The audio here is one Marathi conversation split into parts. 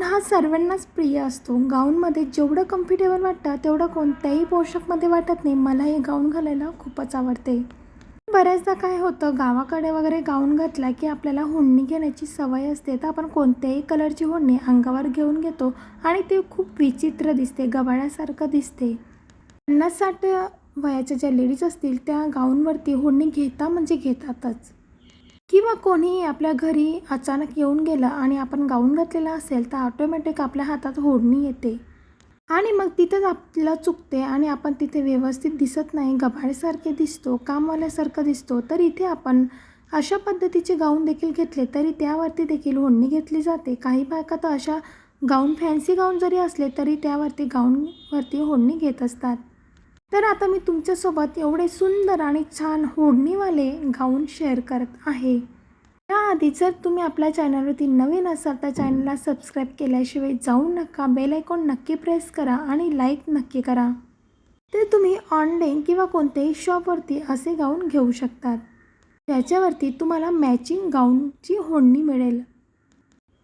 गाऊन हा सर्वांनाच प्रिय असतो. गाऊनमध्ये जेवढं कम्फर्टेबल वाटतं तेवढं कोणत्याही पोशाखमध्ये वाटत नाही. मला हे गाऊन घालायला खूपच आवडते. बऱ्याचदा काय होतं गावाकडे वगैरे गाऊन घातला की आपल्याला होडणी घेण्याची सवय असते. तर आपण कोणत्याही कलरची होडणी अंगावर घेऊन घेतो आणि ते खूप विचित्र दिसते गबाळ्यासारखं दिसते. पन्नास साठ वयाच्या ज्या लेडीज असतील त्या गाऊनवरती होडणी घेता म्हणजे घेतातच. किंवा कोणीही आपल्या घरी अचानक येऊन गेलं आणि आपण गाऊन घातलेला असेल तर ऑटोमॅटिक आपल्या हातात होडणी येते. आणि मग तिथंच आपलं चुकते आणि आपण तिथे व्यवस्थित दिसत नाही गभाळेसारखे दिसतो कामवाल्यासारखं दिसतो तर इथे आपण अशा पद्धतीचे गाऊन देखील घेतले तरी त्यावरती देखील होडणी घेतली जाते. काही बायका तर अशा गाऊन फॅन्सी गाऊन जरी असले तरी त्यावरती गाऊनवरती होडणी घेत असतात. तर आता मी तुमच्यासोबत एवढे सुंदर आणि छान होडणीवाले गाऊन शेअर करत आहे. त्याआधी जर तुम्ही आपल्या चॅनलवरती नवीन असाल तर चॅनलला सबस्क्राईब केल्याशिवाय जाऊ नका बेल आयकॉन नक्की प्रेस करा आणि लाईक नक्की करा. ते तुम्ही ऑनलाईन किंवा कोणत्याही शॉपवरती असे गाऊन घेऊ शकतात. त्याच्यावरती तुम्हाला मॅचिंग गाऊनची होडणी मिळेल.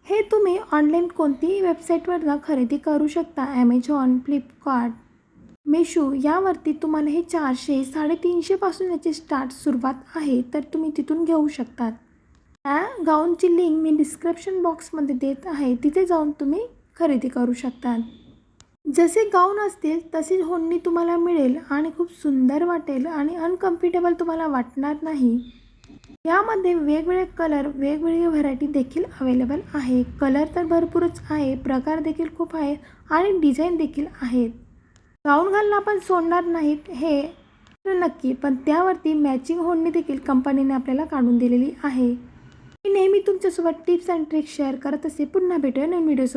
हे तुम्ही ऑनलाईन कोणतीही वेबसाईटवरनं खरेदी करू शकता ॲमेझॉन फ्लिपकार्ट मेशो यावरती तुम्हाला हे चारशे साडेतीनशेपासून याची स्टार्ट सुरुवात आहे तर तुम्ही तिथून घेऊ शकतात. त्या गाऊनची लिंक मी डिस्क्रिप्शन बॉक्समध्ये देत आहे तिथे जाऊन तुम्ही खरेदी करू शकतात. जसे गाऊन असतील तशी होडणी तुम्हाला मिळेल आणि खूप सुंदर वाटेल आणि अनकम्फर्टेबल तुम्हाला वाटणार नाही. यामध्ये वेगवेगळे कलर वेगवेगळी व्हरायटी देखील अवेलेबल आहे. कलर तर भरपूरच आहे प्रकार देखील खूप आहे आणि डिझाईन देखील आहेत. गाऊन घालणं आपण सोडणार नाहीत हे तर नक्की पण त्यावरती मॅचिंग होणी देखील कंपनीने आपल्याला काढून दिलेली आहे. मी नेहमी तुमच्यासोबत टिप्स अँड ट्रिक्स शेअर करत असते. पुन्हा भेटूया नवीन व्हिडिओसोबत